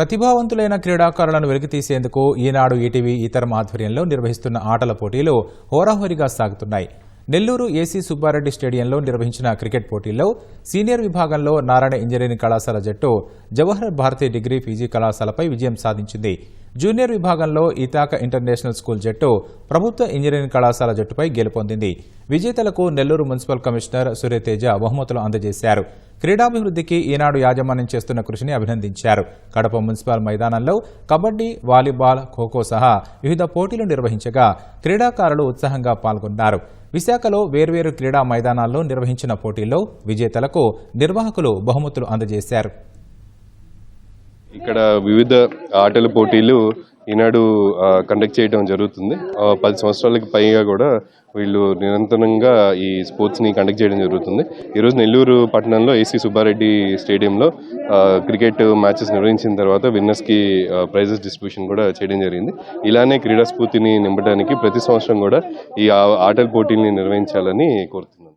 ప్రతిభావంతులైన క్రీడాకారులను వెలికితీసేందుకు ఈనాడు ఈటీవీ ఇతరం ఆధ్వర్యంలో నిర్వహిస్తున్న ఆటల పోటీలు హోరాహోరీగా సాగుతున్నాయి. నెల్లూరు ఏసీ సుబ్బారెడ్డి స్టేడియంలో నిర్వహించిన క్రికెట్ పోటీల్లో సీనియర్ విభాగంలో నారాయణ ఇంజనీరింగ్ కళాశాల జట్టు జవహర్ భారతి డిగ్రీ పీజీ కళాశాలపై విజయం సాధించింది. జూనియర్ విభాగంలో ఇతాక ఇంటర్నేషనల్ స్కూల్ జట్టు ప్రభుత్వ ఇంజనీరింగ్ కళాశాల జట్టుపై గెలుపొందింది. విజేతలకు నెల్లూరు మున్సిపల్ కమిషనర్ సూర్యతేజ బహుమతులు అందజేశారు. క్రీడాభివృద్ధికి ఈనాడు యాజమాన్యం చేస్తున్న కృషిని అభినందించారు. కడప మున్సిపల్ మైదానంలో కబడ్డీ వాలీబాల్ ఖోఖో సహా వివిధ పోటీలు నిర్వహించగా క్రీడాకారులు ఉత్సాహంగా పాల్గొన్నారు. విశాఖలో వేర్వేరు క్రీడా మైదానాల్లో నిర్వహించిన పోటీల్లో విజేతలకు నిర్వాహకులు బహుమతులు అందజేశారు. ఇక్కడ వివిధ ఆటల పోటీలు ఈనాడు కండక్ట్ చేయడం జరుగుతుంది. పది సంవత్సరాలకి పైగా కూడా వీళ్ళు నిరంతరంగా ఈ స్పోర్ట్స్ని కండక్ట్ చేయడం జరుగుతుంది. ఈరోజు నెల్లూరు పట్టణంలో ఏసీ సుబ్బారెడ్డి స్టేడియంలో క్రికెట్ మ్యాచెస్ నిర్వహించిన తర్వాత విన్నర్స్కి ప్రైజెస్ డిస్ట్రిబ్యూషన్ కూడా చేయడం జరిగింది. ఇలానే క్రీడా స్ఫూర్తిని నింపడానికి ప్రతి సంవత్సరం కూడా ఈ ఆటల పోటీల్ని నిర్వహించాలని కోరుతున్నాను.